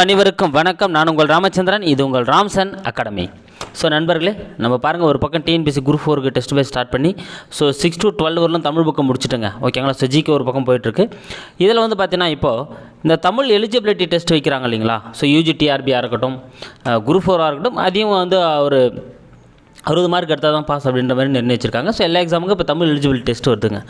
அனைவருக்கும் வணக்கம். நான் உங்கள் ராமச்சந்திரன் இது உங்கள் ராம்சன் அகாடமி. ஸோ நண்பர்களே நம்ம பாருங்கள் ஒரு பக்கம் டிஎன்பிசி குரூப் ஃபோருக்கு டெஸ்ட் பேஸ் ஸ்டார்ட் பண்ணி ஸோ சிக்ஸ் டு டுவெல் வரலும் தமிழ் புக்கம் முடிச்சுட்டுங்க. ஓகேங்களா ஸோ ஜிக்கு ஒரு பக்கம் போயிட்டுருக்கு. இதில் வந்து பார்த்தீங்கன்னா இப்போது இந்த தமிழ் எலிஜிபிலிட்டி டெஸ்ட் வைக்கிறாங்க இல்லைங்களா? ஸோ யூஜி டிஆர்பியாக இருக்கட்டும் குரூப் ஃபோராக இருக்கட்டும் அதையும் வந்து ஒரு அறுபது மார்க் எடுத்தால் தான் பாஸ் அப்படின்ற மாதிரி நிர்ணயிச்சிருக்காங்க. ஸோ எல்லா எக்ஸாமுக்கும் இப்போ தமிழ் எலிஜிபிலிட்டி டெஸ்ட் வருதுங்க.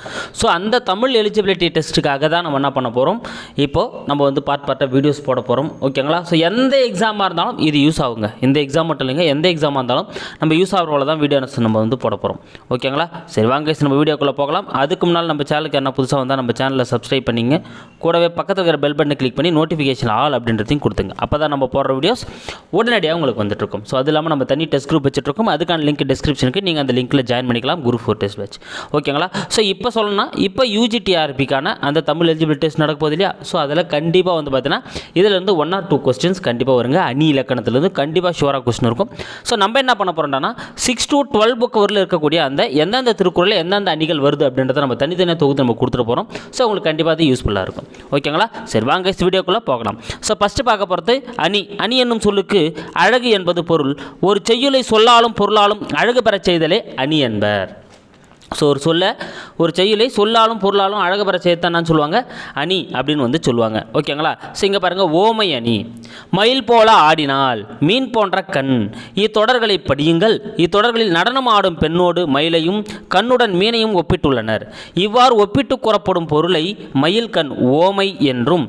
ஸோ அந்த தமிழ் எலிஜிபிலிட்டி டெஸ்ட்டுக்காக தான் நம்ம என்ன பண்ண போகிறோம் இப்போது நம்ம வந்து பார்ட் பார்ட்டாக வீடியோஸ் போட போகிறோம் ஓகேங்களா ஸோ எந்த எக்ஸாமாக இருந்தாலும் இது யூஸ் ஆகுங்க. இந்த எக்ஸாம் மட்டும் இல்லைங்க. எந்த எக்ஸாமாக இருந்தாலும் நம்ம யூஸ் ஆகிற தான் வீடியோ நம்ம வந்து போட போகிறோம் ஓகேங்களா சரி வாங்க நம்ம வீடியோக்குள்ளே போகலாம். அதுக்கு முன்னால் நம்ம சேனலுக்கு என்ன புதுசாக வந்தால் நம்ம சேனலை சப்ஸ்கிரைப் பண்ணிங்க. கூடவே பக்கத்தில் இருக்கிற பெல் பட்டனை கிளிக் பண்ணி நோட்டிஃபிகேஷன் ஆல் அப்படின்றதையும் கொடுத்துங்க. அப்போ தான் நம்ம போடுற வீடியோஸ் உடனடியாக உங்களுக்கு வந்துட்டுருக்கும் ஸோ அது இல்லாமல் நம்ம தனி டெஸ்ட் குரூப் வச்சுட்ருக்கோம் அதுக்கான லிங்க் டிஸ்கிரிப்ஷனுக்கு நீங்கள் அந்த லிங்க்கில் ஜாயின் பண்ணிக்கலாம் குரூப் ஃபோர் டெஸ்ட் பேட்ச் ஓகேங்களா ஸோ இப்போ சொல்லணும்னா இப்போ யூஜிடிஆர்பிக்கான அந்த தமிழ் எலிஜிபிலிட்டி டெஸ்ட் நடக்க போகுது இல்லையா? ஸோ அதில் கண்டிப்பாக வந்து பார்த்தீங்கன்னா இதிலேருந்து ஒன் ஆர் டூ கொஸ்டின்ஸ் கண்டிப்பாக வருங்க. அணி இலக்கணத்துலேருந்து கண்டிப்பாக ஷுவராக கொஸ்டின் இருக்கும். ஸோ நம்ம என்ன பண்ண போகிறோம்னா சிக்ஸ் டு டுவெல் புக் வரல இருக்கக்கூடிய அந்த எந்தெந்த திருக்குறளில் எந்தெந்த அணிகள் வருது அப்படின்றத நம்ம தனித்தனியாக தொகுத்து நம்ம கொடுத்துட்டு போகிறோம் ஸோ உங்களுக்கு கண்டிப்பாக அது யூஸ்ஃபுல்லாக இருக்கும். ஓகேங்களா சரி வாங்க இந்த வீடியோக்குள்ளே போகலாம். ஸோ ஃபஸ்ட்டு பார்க்க போகிறது அணி. அணி என்னும் சொல்லுக்கு அழகு என்பது பொருள். ஒரு செய்யுளை சொல்லாலும் பொருளாலும் அழகு பெறச் செய்தலே அணி என்பர். ஸோ ஒரு சொல்ல ஒரு செயலை சொல்லாலும் பொருளாலும் அழகு பெற சேர்த்தான்னு சொல்லுவாங்க. அணி அப்படின்னு வந்து சொல்லுவாங்க. ஓகேங்களா ஸோ இங்கே பாருங்கள் ஓமை அணி. மயில் போல ஆடினால் மீன் போன்ற கண். இத்தொடர்களை படியுங்கள். இத்தொடர்களில் நடனம் ஆடும் பெண்ணோடு மயிலையும் கண்ணுடன் மீனையும் ஒப்பிட்டுள்ளனர். இவ்வாறு ஒப்பிட்டு கூறப்படும் பொருளை மயில் கண் ஓமை என்றும்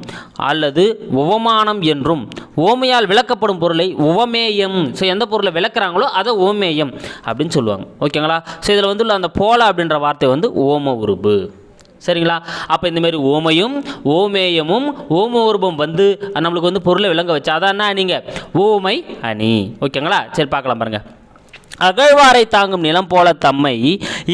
அல்லது உவமானம் என்றும். ஓமையால் விளக்கப்படும் பொருளை உவமேயம். ஸோ எந்த பொருளை விளக்குறாங்களோ அதை ஓமேயம் அப்படின்னு சொல்லுவாங்க. ஓகேங்களா ஸோ இதில் வந்துள்ள அந்த போல அப்படின்ற வார்த்தை வந்து ஓம உருபு சரிங்களா? அப்போ இந்தமாரி ஓமையும் ஓமேயமும் ஓம உருபம் வந்து நம்மளுக்கு வந்து பொருளை விளங்க வச்சு அதான் நீங்கள் ஓமை அணி. ஓகேங்களா? சரி பார்க்கலாம் பாருங்கள் அகழ்வாரை தாங்கும் நிலம் போல தம்மை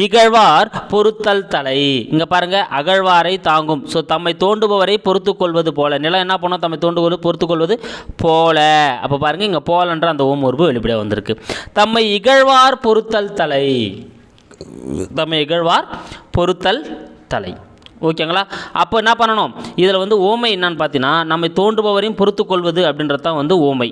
இகழ்வார் பொறுத்தல் தலை. இங்கே பாருங்க அகழ்வாரை தாங்கும். ஸோ தம்மை தோண்டுபவரை பொறுத்து கொள்வது போல. நிலம் என்ன பண்ணோம்? தம்மை தோண்டுவது பொறுத்து கொள்வது போல. அப்போ பாருங்க இங்கே போலன்ற அந்த ஓம் உருவு வெளிப்படையாக வந்திருக்கு. தம்மை இகழ்வார் பொறுத்தல் தலை. தம்மை இகழ்வார் பொறுத்தல் தலை. ஓகேங்களா? அப்போ என்ன பண்ணணும்? இதில் வந்து ஓமை என்னன்னு பார்த்தீங்கன்னா நம்மை தோன்றுபவரையும் பொறுத்துக்கொள்வது அப்படின்றது தான் வந்து ஓமை.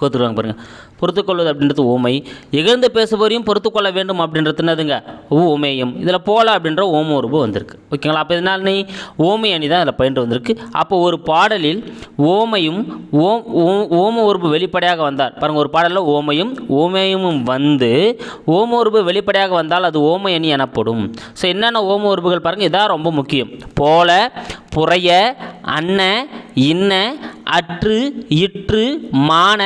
கொடுத்துருவாங்க பாருங்கள் பொறுத்துக்கொள்வது அப்படின்றது ஓமை இகழ்ந்து பேசுபவரையும் பொறுத்துக்கொள்ள வேண்டும் அப்படின்றது என்னதுங்க? ஓமேயம் இதில் போல அப்படின்ற ஓம உருவு வந்திருக்கு. ஓகேங்களா? அப்போ இதனால் நீ ஓமை அணி தான் இதில் பயின்று வந்திருக்கு. அப்போ ஒரு பாடலில் ஓமையும் ஓம் ஓ- ஓம உருவு வெளிப்படையாக வந்தார் பாருங்கள் ஒரு பாடலில் ஓமையும் ஓமேயமும் வந்து ஓம உருவு வெளிப்படையாக வந்தால் அது ஓமை அணி எனப்படும். ஸோ என்னென்ன ஓம உருவுகள் பாருங்கள் இதான் ரொம்ப முக்கியம். போல புறைய அன்ன இன்ன அற்று இற்று மான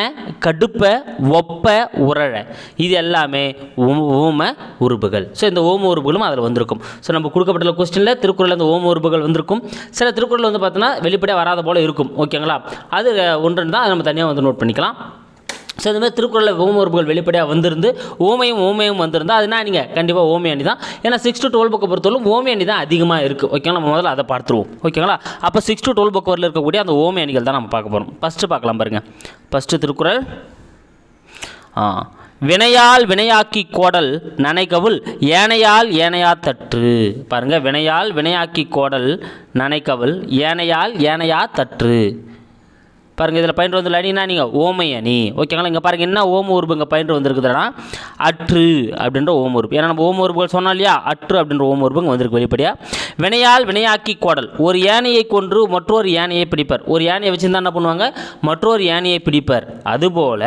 கடுப்ப ஒப்ப உரழ இது எல்லாமே ஓம உறுப்புகள். ஸோ இந்த ஓம உறுப்புகளும் அதில் வந்திருக்கும். ஸோ நம்ம கொடுக்கப்பட்டுள்ள கொஸ்டினில் திருக்குறளில் இந்த ஓம உறுப்புகள் வந்திருக்கும். சில திருக்குறள் வந்து பார்த்தோன்னா வெளிப்படையாக வராத போல் இருக்கும். ஓகேங்களா அது ஒன்று தான் அதை நம்ம தனியாக வந்து நோட் பண்ணிக்கலாம். ஸோ இந்த மாதிரி திருக்குறளில் ஓம உறுப்புகள் வெளிப்படையாக வந்திருந்து ஓமையும் ஓமையும் வந்திருந்தால் அதுனா நீங்கள் கண்டிப்பாக ஓமை அணி தான். ஏன்னா சிக்ஸ் டு டுவெல் புக்கை பொறுத்தவரைக்கும் ஓமை அணி தான் அதிகமாக இருக்குது ஓகேங்களா நம்ம முதல்ல அதை பார்த்துருவோம். ஓகேங்களா அப்போ சிக்ஸ் டு டுவெல் புக் வரல இருக்கக்கூடிய அந்த ஓமை அணிகள் தான் நம்ம பார்க்க போகிறோம் ஃபஸ்ட்டு பார்க்கலாம் பாருங்கள் ஃபஸ்ட்டு திருக்குறள். ஆ வினையால் வினையாக்கி கோடல் நனைக்கவுள் ஏனையால் ஏனையா தற்று. பாருங்கள் வினையால் வினையாக்கி கோடல் நனைக்கவுள் ஏனையால் ஏனையா தற்று. பாருங்க இதில் பயின்று வந்துள்ள அணினா நீங்கள் ஓமை அணி ஓகேங்களா? இங்கே பாருங்க என்ன ஓம உருபு இங்கே பயின்று வந்திருக்குதுன்னா அற்று அப்படின்ற ஓம உறுப்பு. ஏன்னா நம்ம ஓம உறுப்புகள் சொன்னோம் இல்லையா? அற்று அப்படின்ற ஓம உறுப்பு இங்கே வந்திருக்கு வெளிப்படையாக வினையால் வினையாக்கி கோடல். ஒரு யானையை கொன்று மற்றொரு யானையை பிடிப்பர். ஒரு யானையை வச்சுருந்தா என்ன பண்ணுவாங்க? மற்றொரு யானையை பிடிப்பர். அதுபோல்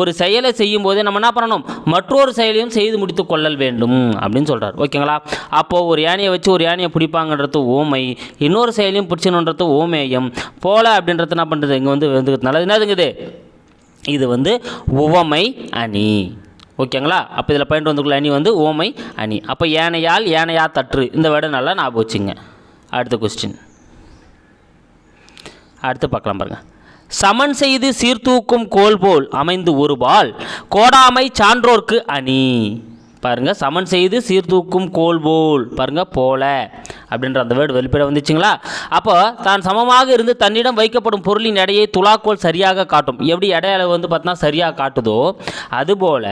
ஒரு செயலை செய்யும் போதே நம்ம என்ன பண்ணணும்? மற்றொரு செயலையும் செய்து முடித்து கொள்ளல் வேண்டும் அப்படின்னு சொல்கிறார் ஓகேங்களா? அப்போது ஒரு யானையை வச்சு ஒரு யானையை பிடிப்பாங்கன்றது ஓமை. இன்னொரு செயலையும் பிடிச்சணுன்றது ஓமேயம். போல அப்படின்றது என்ன பண்ணுறது இங்கே வந்து வந்துக்கிறதுனால என்னதுங்குது? இது வந்து உவமை அணி. ஓகேங்களா? அப்போ இதில் பயின்று வந்துக்குள்ள அணி வந்து உவமை அணி. அப்போ ஏனையால் ஏனையா தற்று. இந்த வேர்டை நல்லா ஞாபகம் வச்சுங்க. அடுத்த கொஸ்டின் அடுத்து பார்க்கலாம் பாருங்கள் சமன் செய்து சீர்தூக்கும் கோல் போல் அமைந்து ஒருபால் கோடாமை சான்றோர்க்கு அணி. பாருங்க சமன் செய்து சீர்தூக்கும் கோல் போல். பாருங்க போல. அப்படின்ற அந்த வேர்டு வெளிப்பட வந்துச்சுங்களா? அப்போ தான் சமமாக இருந்து தன்னிடம் வைக்கப்படும் பொருளின் எடையை துலாக்கோல் சரியாக காட்டும். எப்படி எடை அளவு வந்து பார்த்தீங்கன்னா சரியாக காட்டுதோ அதுபோல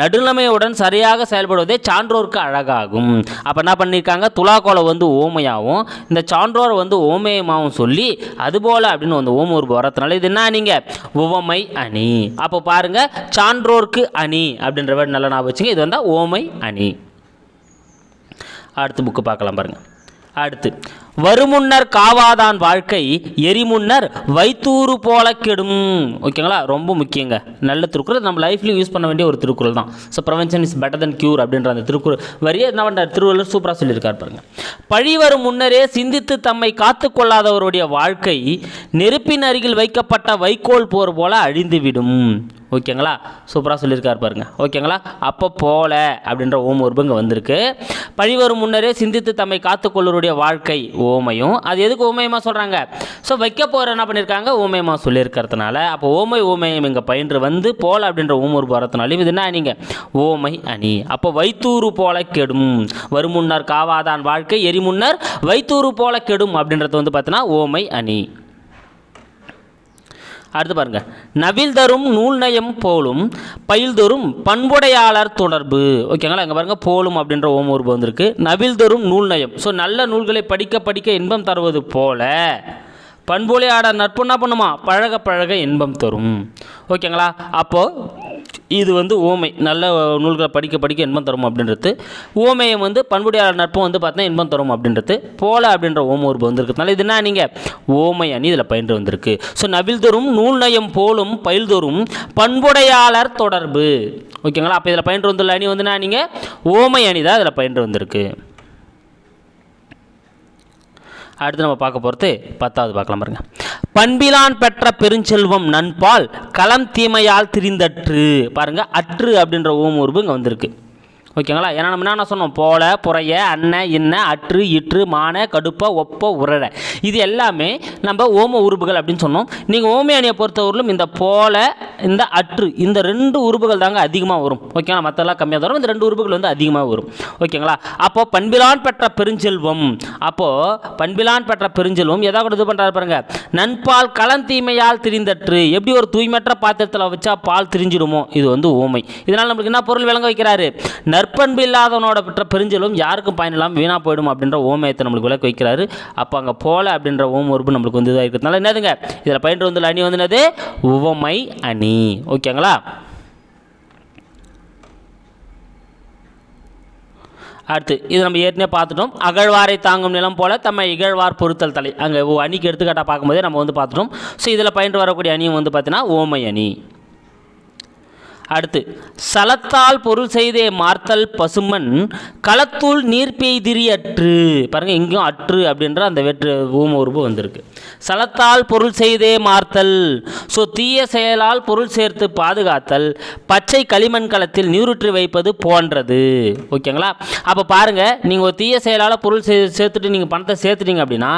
நடுநிலைமையுடன் சரியாக செயல்படுவதே சான்றோருக்கு அழகாகும். அப்போ என்ன பண்ணியிருக்காங்க? துலாக்கோலை வந்து ஓமையாகவும் இந்த சான்றோரை வந்து ஓமயமாகவும் சொல்லி அதுபோல் அப்படின்னு வந்து ஓமூர் வரத்துனால இது என்ன நீங்கள் உவமை அணி. அப்போ பாருங்க சான்றோர்க்கு அணி அப்படின்ற வேர்டு நல்லா ஞாபகம் வச்சுங்க. இது வந்தால் ஓமை அணி. அடுத்த புக்கு பார்க்கலாம் பாருங்கள் அடுத்து வருமுன்னர் காவாதான் வாழ்க்கை எரிமுன்னர் வைத்தூறு போல கெடும். ஓகேங்களா? ரொம்ப முக்கியங்க. நல்ல திருக்குறள். நம்ம லைஃப்லையும் யூஸ் பண்ண வேண்டிய ஒரு திருக்குறள் தான். So prevention is better then cure அப்படின்ற அந்த திருக்குறள் வரியே என்ன பண்ணுறார் திருவள்ளுவர் சூப்பராக சொல்லியிருக்கார் பாருங்க. பழி வரும் முன்னரே சிந்தித்து தம்மை காத்து கொள்ளாதவருடைய வாழ்க்கை நெருப்பின் அருகில் வைக்கப்பட்ட வைக்கோல் போர் போல அழிந்துவிடும். ஓகேங்களா? சூப்பராக சொல்லியிருக்கார் பாருங்கள் ஓகேங்களா? அப்போ போல அப்படின்ற ஓம் உருபு இங்கே வந்திருக்கு. பழி வரும் முன்னரே சிந்தித்து தம்மை காத்துக்கொள்ளருடைய வாழ்க்கை ஓமையும். அது எதுக்கு ஓமயமாக சொல்கிறாங்க ஸோ வைக்க போகிற என்ன பண்ணியிருக்காங்க ஓமயமாக சொல்லியிருக்கிறதுனால. அப்போ ஓமை ஓமயம் இங்கே பயின்று வந்து போல அப்படின்ற ஓம் உருபு இது என்ன நீங்கள் ஓமை அணி. அப்போ வைத்தூறு போல கெடும். வருமுன்னர் காவாதான் வாழ்க்கை எரிமுன்னர் வைத்தூறு போல கெடும் அப்படின்றது வந்து பார்த்தீங்கன்னா ஓமை அணி. அடுத்து பாருங்க. நவில் தரும் நூல் நயம் போலும் பயில் தரும் பண்புடையாளர் தொடர்பு. ஓகேங்களா? இங்கே பாருங்க போலும் அப்படின்ற ஓம் உருவம் வந்திருக்கு. நவில் தரும் நூல் நயம் ஸோ நல்ல நூல்களை படிக்க படிக்க இன்பம் தருவது போல பண்புடையாளர் நட்பு என்ன பண்ணுமா? பழக பழக இன்பம் தரும். ஓகேங்களா? அப்போது இது வந்து ஓமை நல்ல நூல்களை படிக்க படிக்க இன்பம் தரும் அப்படின்றது. ஓமையம் வந்து பண்புடையாளர் நட்பும் வந்து பார்த்தீங்கன்னா இன்பம் தரும் அப்படின்றது. போல அப்படின்ற ஓம உருவம் வந்திருக்கிறதுனால இது என்ன நீங்கள் ஓமை அணி இதில் பயின்று வந்திருக்கு. ஸோ நவில்தோறும் நூல் நயம் போலும் பயில் தோறும் பண்புடையாளர் தொடர்பு. ஓகேங்களா? அப்போ இதில் பயின்று வந்துள்ள அணி வந்து நான் நீங்கள் ஓமை அணி தான் இதில் பயின்று வந்திருக்கு. அடுத்து நம்ம பார்க்க போகிறது பத்தாவது பார்க்கலாம் பாருங்கள் பண்பிலான் பெற்ற பெருஞ்செல்வம் நண்பால் களம் தீமையால் திரிந்தற்று. பாருங்க அற்று அப்படின்ற ஓம் உருவு இங்கே வந்திருக்கு. ஓகேங்களா? ஏன்னா நம்ம என்ன சொன்னோம்? போல புறைய அன்ன இன்ன அற்று இற்று மான கடுப்ப ஒப்ப உரட இது எல்லாமே நம்ம ஓம உறுப்புகள் அப்படின்னு சொன்னோம். நீங்கள் ஓமை அணியை பொறுத்தவரையிலும் இந்த போல இந்த அற்று இந்த ரெண்டு உறுப்புகள் தாங்க அதிகமாக வரும். ஓகேங்களா? மற்றெல்லாம் கம்மியாக வரும். இந்த ரெண்டு உறுப்புகள் வந்து அதிகமாக வரும். ஓகேங்களா? அப்போ பண்பிலான் பெற்ற பெருஞ்செல்வம். அப்போது பண்பிலான் பெற்ற பெருஞ்செல்வம் எதாவது இது பண்ணுறாரு பாருங்க. நண்பால் களந்தீமையால் திரிந்தற்று. எப்படி ஒரு தூய்மையற்ற பாத்திரத்தில் வச்சா பால் திரிஞ்சிடுமோ? இது வந்து ஓமை. இதனால் நம்மளுக்கு என்ன பொருள் விளங்க வைக்கிறாரு? நற்பண்பு இல்லாதவனோட பெற்ற பெருஞ்செல்வம் யாருக்கும் பயனில்லாமல் வீணாக போயிடும் அப்படின்ற ஓமயத்தை நம்மளுக்கு விளக்க வைக்கிறாரு. அப்போ அங்கே போல அப்படின்ற ஓம் உறுப்பு நம்மளுக்கு வந்து இதாக இருக்கிறதுனால என்னதுங்க? இதில் பயின்று வந்துள்ள அணி வந்து என்னது? உவமை அணி. ஓகேங்களா? அடுத்து இது நம்ம ஏற்கனவே பார்த்துட்டோம். அகழ்வாரை தாங்கும் நிலம் போல தம்மை இகழ்வார் பொருத்தல் தலை. அங்கே அணிக்கு எடுத்துக்காட்டாக பார்க்கும்போதே நம்ம வந்து பார்த்துட்டோம். ஸோ இதில் பயின்று வரக்கூடிய அணியும் வந்து பார்த்தீங்கன்னா ஓமை அணி. அடுத்து சலத்தால் பொருள் செய்தே மார்த்தல் பசுமன் களத்துள் நீர் பெய்திரி அற்று பாருங்கள் இங்கேயும் அற்று அப்படின்ற அந்த வெற்று ஊம உருவு வந்திருக்கு. சலத்தால் பொருள் செய்தே மார்த்தல். ஸோ தீய செயலால் பொருள் சேர்த்து பாதுகாத்தல் பச்சை களிமண் களத்தில் நீருற்றி வைப்பது போன்றது. ஓகேங்களா? அப்போ பாருங்கள் நீங்கள் ஒரு தீய செயலால் பொருள் சே சேர்த்துட்டு நீங்கள் பணத்தை சேர்த்துட்டீங்க அப்படின்னா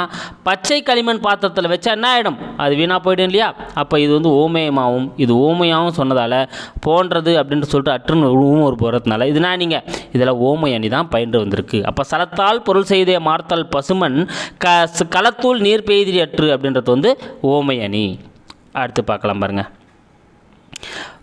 பச்சை களிமண் பாத்திரத்தில் வச்சா என்ன ஆகிடும் அது வீணாக போயிடும் இல்லையா? அப்போ இது வந்து ஓமயமாகவும் இது ஓமையாகவும் சொன்னதால் போன்றது அப்படின்னு சொல்லிட்டு அற்றுன்னு ஒரு போகிறதுனால இதுனா நீங்கள் இதில் ஓமை அணி தான் பயின்று வந்திருக்கு. அப்போ சலத்தால் பொருள் செய்தே மார்த்தல் பசுமன் க களத்தூள் நீர் பெய்திரி அற்று அப்படின்றது வந்து ஓமை அணி. அடுத்து பார்க்கலாம் பாருங்கள்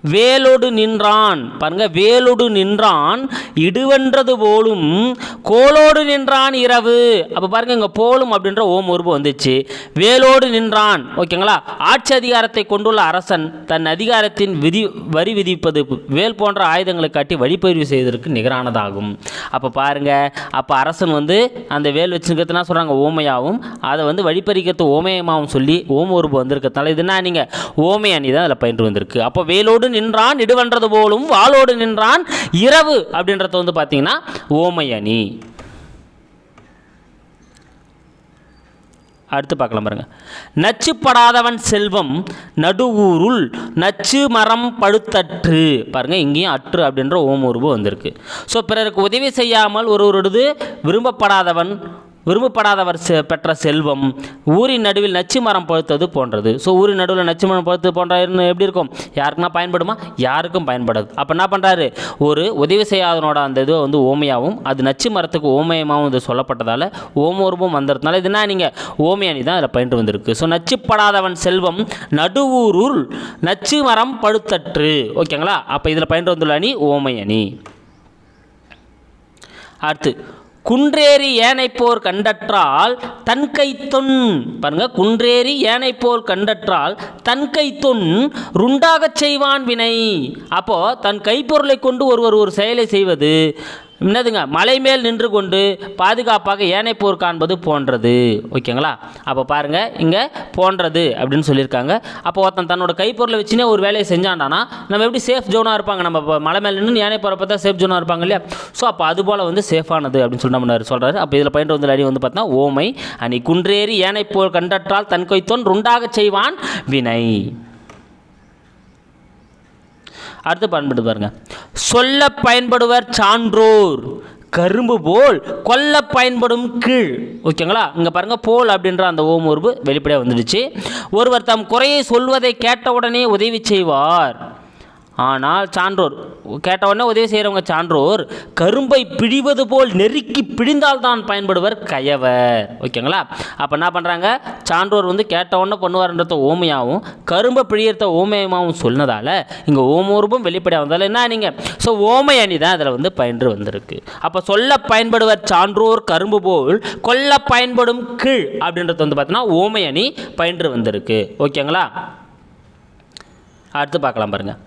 வேலோடு நின்றான். பாருங்க வேலோடு நின்றான். இடுவென்றது போலும் கோலோடு நின்றான் இரவு. அப்போ பாருங்கள் இங்கே போலும் அப்படின்ற ஓம் உருவு வந்துச்சு. வேலோடு நின்றான். ஓகேங்களா? ஆட்சி அதிகாரத்தை கொண்டுள்ள அரசன் தன் அதிகாரத்தின் விதி வரி விதிப்பது வேல் போன்ற ஆயுதங்களை காட்டி வழிப்பதிவு செய்வதற்கு நிகரானதாகும். அப்போ பாருங்க அப்போ அரசன் வந்து அந்த வேல் வச்சுருக்கிறதுனா சொல்கிறாங்க ஓமையாகவும் அதை வந்து வழிப்பறிக்கிறது ஓமயமாகவும் சொல்லி ஓம உருவம் வந்திருக்கிறதுனால இது என்ன நீங்கள் ஓமை அணி தான் அதில் பயின்று வந்திருக்கு. அப்போ வேலோடு நின்றான் இடுவன்றது போலும் வாளோடு நின்றான் இரவு அப்படின்றது வந்து பார்த்தீங்கன்னா ஓமை அணி. அடுத்து பார்க்கலாம் பாருங்கள் நச்சுப்படாதவன் செல்வம் நடுவூருள் நச்சு மரம் பழுத்தற்று. பாருங்கள் இங்கேயும் அற்று அப்படின்ற ஓம் வந்திருக்கு. ஸோ பிறருக்கு உதவி செய்யாமல் ஒருவரது விரும்பப்படாதவன் விரும்பப்படாதவர் செ- பெற்ற செல்வம் ஊரின் நடுவில் நச்சு மரம் பழுத்தது போன்றது. ஸோ ஊரின் நடுவில் நச்சு மரம் பழுத்தது போன்ற எப்படி இருக்கும்? யாருக்குன்னா பயன்படுமா? யாருக்கும் பயன்படாது. அப்போ என்ன பண்ணுறாரு ஒரு உதவி செய்யாதனோட அந்த இது வந்து ஓமையாகவும் அது நச்சு மரத்துக்கு ஓமயமாகவும் இது சொல்லப்பட்டதால் ஓமோர்பம் வந்ததுனால இதுனா நீங்கள் ஓமையானி தான் அதில் பயின்று வந்திருக்கு. ஸோ நச்சுப்படாதவன் செல்வம் நடுவூருள் நச்சு மரம் பழுத்தற்று. ஓகேங்களா அப்போ இதில் பயின்று வந்துள்ள அணி ஓமை அணி அடுத்து குன்றேறி ஏனைப்போர் கண்டற்றால் தன்கை தொன் பாருங்க குன்றேறி ஏனைப்போர் கண்டற்றால் தன்கை தொன் ருண்டாகச் செய்வான் வினை. அப்போ தன் கைப்பொருளை கொண்டு ஒருவர் ஒரு செயலை செய்வது என்னதுங்க? மலை மேல் நின்று கொண்டு பாதுகாப்பாக ஏனைப்போர் காண்பது போன்றது. ஓகேங்களா? அப்போ பாருங்க இங்கே போன்றது அப்படின்னு சொல்லியிருக்காங்க. அப்போ ஒருத்தன் தன்னோட கைப்பொருளை வச்சுனே ஒரு வேலையை செஞ்சான்டானா நம்ம எப்படி சேஃப் ஜோனாக இருப்பாங்க? நம்ம மலை மேலே நின்று யானை போகிறப்ப தான் சேஃப் ஜோனாக இருப்பாங்க இல்லையா? ஸோ அப்போ அது போல் வந்து சேஃபானது அப்படின்னு சொல்லி நம்ம சொல்கிறாரு அப்போ இதில் பயின்று வந்து அடி வந்து பார்த்தா ஓமை அணி குன்றேறி யானை போர் கண்டற்றால் தன் கொய்த்தோன் ருண்டாகச் செய்வான் வினை. அடுத்து பயன்படுத்து பாருங்க. சொல்ல பயன்படுவர் சான்றோர். கரும்பு போல் கொல்ல பயன்படும் கீழ். ஓகேங்களா? இங்கே பாருங்க போல் அப்படின்ற அந்த ஓம் உருவு வெளிப்படையாக வந்துடுச்சு. ஒருவர் தம் குறையை சொல்வதை கேட்டவுடனே உதவி செய்வார். ஆனால் சான்றோர் கேட்ட உடனே உதவி செய்கிறவங்க சான்றோர் கரும்பை பிழிவது போல் நெருக்கி பிழிந்தால் தான் பயன்படுவர் கயவர். ஓகேங்களா? அப்போ என்ன பண்ணுறாங்க சான்றோர் வந்து கேட்ட உடனே பண்ணுவார்ன்றத ஓமையாகவும் கரும்பை பிழியறத ஓமையமாகவும் சொன்னதால் இங்கே ஓமூர்பும் வெளிப்படையாக வந்தால் என்ன நீங்கள் ஸோ ஓமை அணி தான் அதில் வந்து பயின்று வந்திருக்கு. அப்போ சொல்ல பயன்படுவர் சான்றோர் கரும்பு போல் கொல்ல பயன்படும் கீழ் அப்படின்றது வந்து பார்த்தீங்கன்னா ஓமை அணி பயின்று வந்திருக்கு. ஓகேங்களா? அடுத்து பார்க்கலாம் பாருங்கள்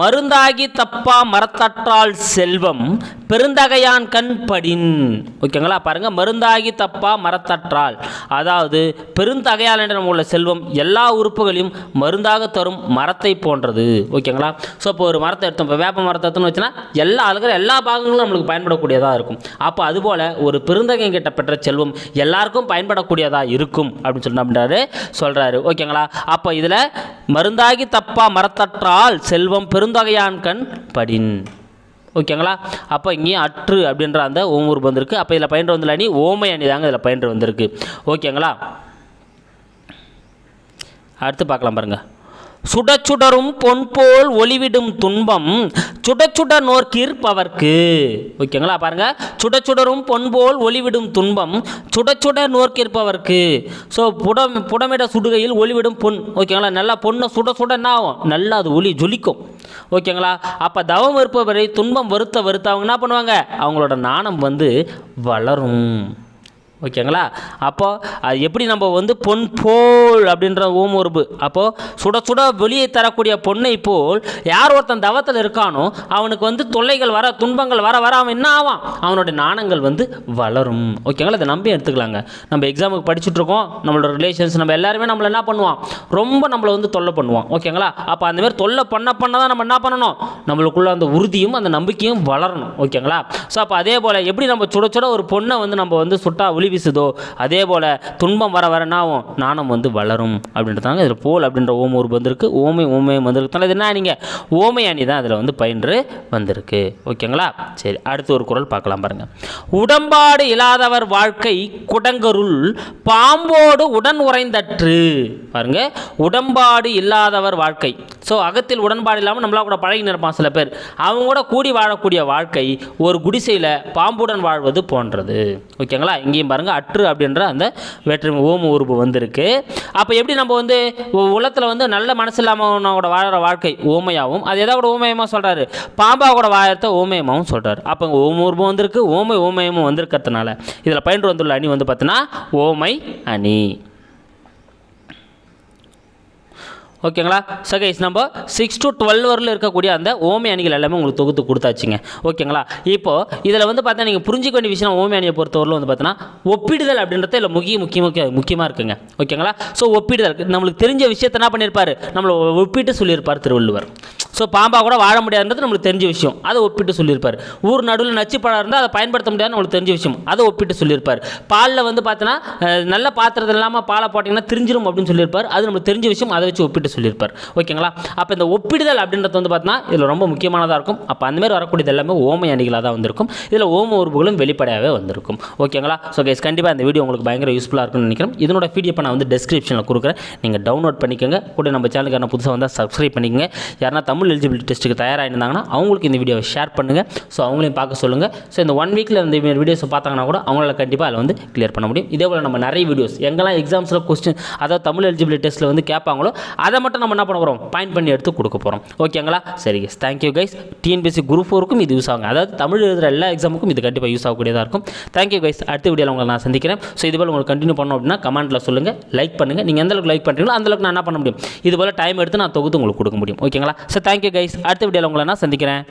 மருந்தாகி தப்பா மரத்தற்றால் செல்வம் பெருந்தகையான் கண் படின். ஓகேங்களா? பாருங்க மருந்தாகி தப்பா மரத்தற்றால். அதாவது பெருந்தகையால் என்ற நம்ம உள்ள செல்வம் எல்லா உறுப்புகளையும் மருந்தாக தரும் மரத்தை போன்றது. ஓகேங்களா? ஸோ இப்போ ஒரு மரத்தை எடுத்தோம். இப்போ வேப்ப மரத்தை எடுத்தோம்னு வச்சுன்னா எல்லா இருக்கிற எல்லா பாகங்களும் நம்மளுக்கு பயன்படக்கூடியதாக இருக்கும். அப்போ அதுபோல் ஒரு பெருந்தகை கிட்ட பெற்ற செல்வம் எல்லாருக்கும் பயன்படக்கூடியதாக இருக்கும் அப்படின்னு சொல்லி அப்படின்றாரு சொல்கிறாரு ஓகேங்களா? அப்போ இதில் மருந்தாகி தப்பா மரத்தற்றால் செல்வம் பெருந்தொகையான் கண் படின். ஓகேங்களா அப்போ இங்கேயும் அற்று அப்படின்ற அந்த ஓமூர் வந்திருக்கு. அப்போ இதில் பயின்று வந்துள்ள அணி ஓமை அணி தாங்க இதில் பயின்று வந்திருக்கு. ஓகேங்களா அடுத்து பார்க்கலாம் பாருங்கள் சுட சுடரும் பொன் போல் ஒளிவிடும் துன்பம் சுட சுட நோர்க்கிற்பவர்க்கு ஓகேங்களா? பாருங்க. சுடச்சுடரும் பொன் போல் ஒளிவிடும் துன்பம் சுடச்சுட சுட நோர்க்கிற்பவர்க்கு ஸோ புடம் புடமிட சுடுகையில் ஒளிவிடும் பொன். ஓகேங்களா? நல்லா பொண்ணை சுட சுட என்ன ஆகும். நல்லா அது ஒளி ஜொலிக்கும். ஓகேங்களா? அப்போ தவம் இருப்பவரை துன்பம் வருத்த வருத்த அவங்க என்ன பண்ணுவாங்க? அவங்களோட நாணம் வந்து வளரும். ஓகேங்களா? அப்போது அது எப்படி நம்ம வந்து பொன் போல் அப்படின்ற ஓமொருபு அப்போது சுட சுட வெளியே தரக்கூடிய பொண்ணை போல் யார் ஒருத்தன் தவத்தில் இருக்கானோ அவனுக்கு வந்து தொல்லைகள் வர துன்பங்கள் வர வர அவன் என்ன ஆவான்? அவனுடைய நாணங்கள் வந்து வளரும். ஓகேங்களா? இதை நம்பி எடுத்துக்கலாங்க. நம்ம எக்ஸாமுக்கு படிச்சுட்ருக்கோம் நம்மளோட ரிலேஷன்ஸ் நம்ம எல்லாருமே நம்மளை என்ன பண்ணுவான்? ரொம்ப நம்மளை வந்து தொல்லை பண்ணுவான். ஓகேங்களா? அப்போ அந்த மாதிரி தொல்லை பண்ண பண்ண தான் நம்ம என்ன பண்ணணும்? நம்மளுக்குள்ள அந்த உறுதியும் அந்த நம்பிக்கையும் வளரணும். ஓகேங்களா? ஸோ அப்போ அதே போல் எப்படி நம்ம சுட சுட ஒரு பொண்ணை வந்து நம்ம வந்து சுட்டா ஒளி வீசுதோ அதே போல் துன்பம் வர வரனாவும் நாணம் வந்து வளரும் அப்படின்றதாங்க இதில் போல் அப்படின்ற ஓம் ஒரு வந்திருக்கு. ஓமை ஓமை வந்திருக்கு. இது என்ன நீங்கள் ஓமை அணி தான் அதில் வந்து பயின்று வந்திருக்கு. ஓகேங்களா? சரி அடுத்து ஒரு குறள் பார்க்கலாம் பாருங்கள் உடம்பாடு இல்லாதவர் வாழ்க்கை குடங்கருள் பாம்போடு உடன் உறைந்தற்று. பாருங்க. உடம்பாடு இல்லாதவர் வாழ்க்கை. ஸோ அகத்தில் உடன்பாடு இல்லாமல் நம்மளா கூட பழகி இருப்பான் சில பேர். அவங்க கூட கூடி வாழக்கூடிய வாழ்க்கை ஒரு குடிசையில் பாம்புடன் வாழ்வது போன்றது. ஓகேங்களா? இங்கேயும் பாருங்க அற்று அப்படின்ற அந்த வேற்றுமை ஓம உருபு வந்திருக்கு. அப்போ எப்படி நம்ம வந்து உலகத்தில் வந்து நல்ல மனசு இல்லாமவனோட வாழ்கிற வாழ்க்கை? ஓமையாகவும் அது எதாவது ஓமயமாக சொல்கிறாரு பாம்பா கூட வாழ்த்த ஓமயமாகவும் சொல்கிறார் அப்போ ஓம உருவம் வந்திருக்கு ஓமை ஓமயமும் வந்திருக்கிறதுனால இதில் பயின்று வந்துள்ள அணி வந்து பார்த்தீங்கன்னா ஓமை அணி. ஓகேங்களா? ஸோ கைஸ் நம்ம சிக்ஸ் டு டுவெல் வரல இருக்கக்கூடிய அந்த ஓமி அணிகள் எல்லாமே உங்களுக்கு தொகுத்து கொடுத்தாச்சுங்க. ஓகேங்களா? இப்போது இதில் வந்து பார்த்தா நீங்கள் புரிஞ்சிக்க வேண்டிய விஷயம் ஓமி அணியை பொறுத்தவரையில் வந்து பார்த்தீங்கன்னா ஒப்பிடுதல் அப்படின்றது இல்லை முக்கிய முக்கிய முக்கிய முக்கியமாக இருக்குங்க. ஓகேங்களா? ஸோ ஒப்பிடுதல் நம்மளுக்கு தெரிஞ்ச விஷயத்தை என்ன பண்ணியிருப்பார்? நம்மளை ஒப்பிட்டு சொல்லியிருப்பார் திருவள்ளுவர். ஸோ பாம்பா கூட வாழ முடியாதுன்றது நம்மளுக்கு தெரிஞ்ச விஷயம். அதை ஒப்பிட்டு சொல்லியிருப்பார். ஊர் நடுவில் நச்சு பழம் இருந்தால் அதை பயன்படுத்த முடியாதுன்னு நம்மளுக்கு தெரிஞ்ச விஷயம். அதை ஒப்பிட்டு சொல்லியிருப்பார். பாலில் வந்து பார்த்தீங்கன்னா நல்ல பாத்திரத்தில் இல்லாமல் பாலை போட்டிங்கன்னா திரிஞ்சிரும் அப்படின்னு சொல்லியிருப்பார். அது நம்மளுக்கு தெரிஞ்ச விஷயம் அதை வச்சு ஒப்பிட்டு சொல்லியிருப்பார். ஓகேங்களா? அப்போ இந்த ஒப்பிடுதல் அப்படின்றது வந்து பார்த்தீங்கன்னா இதில் ரொம்ப முக்கியமானதாக இருக்கும். அப்போ அந்த மாதிரி வரக்கூடியது எல்லாமே ஓமை அணிகளாக தான் வந்திருக்கும். இதில் ஓம உறுப்புகளும் வெளிப்படையாகவே வந்திருக்கும். ஓகேங்களா? ஸோ கைஸ் கண்டிப்பாக இந்த வீடியோ உங்களுக்கு பயங்கர யூஸ்ஃபுல்லாக இருக்கும்னு நினைக்கிறேன். இதனோட பிடிஎஃப் நான் வந்து டெஸ்கிரிப்ஷனில் கொடுக்குறேன். நீங்கள் டவுன்லோட் பண்ணிக்கோங்க. கூட நம்ம சேனலுக்கு யாரும் புதுசாக வந்தால் சப்ஸ்கிரைப் பண்ணிக்கோங்க. யாரா தமிழ் எலிஜிபிலிட்டி டெஸ்ட்டுக்கு தயாராக இருந்தாங்கன்னா அவங்களுக்கு இந்த வீடியோவை ஷேர் பண்ணுங்கள் ஸோ அவங்களையும் பார்க்க சொல்லுங்கள் ஸோ இந்த ஒன் வீக்கில் இந்த வீடியோஸை பார்த்தாங்கன்னா கூட அவங்களால கண்டிப்பாக அதில் வந்து கிளியர் பண்ண முடியும். இதே போல் நம்ம நிறைய வீடியோஸ் எங்கெல்லாம் எக்ஸாம்ஸில் கொஸ்டின் அதாவது தமிழ் எலிஜிபிலிட்டி டெஸ்ட்டில் வந்து கேட்பாங்களோ அதை மட்டும் நம்ம என்ன பண்ண போகிறோம் பாயிண்ட் பண்ணி எடுத்து கொடுக்க போகிறோம் ஓகேங்களா சரி guys thank you guys TNPSC group ஃபோருக்கும் இது யூஸ் ஆகும் அதாவது தமிழ் எழுதுகிற எல்லா எக்ஸாமுக்கும் இது கண்டிப்பாக யூஸ் ஆகக்கூடியதாக இருக்கும். தேங்க்யூ கைஸ் அடுத்த வீடியோவில் உங்களை நான் சந்திக்கிறேன். ஸோ இது போல் உங்களுக்கு கண்டினியூ பண்ணோம் அப்படின்னா கமெண்ட்டில் சொல்லுங்கள் லைக் பண்ணுங்கள் நீங்கள் எந்த அளவுக்கு லைக் பண்ணுறீங்களோ அந்த அளவுக்கு நான் என்ன பண்ண முடியும்? இது போல் டைம் எடுத்து நான் தொகுத்து உங்களுக்கு கொடுக்க முடியும். ஓகேங்களா ஸோ தேங்க்யூ கைஸ் அடுத்த வீடியோவில் உங்களை நான் சந்திக்கிறேன்.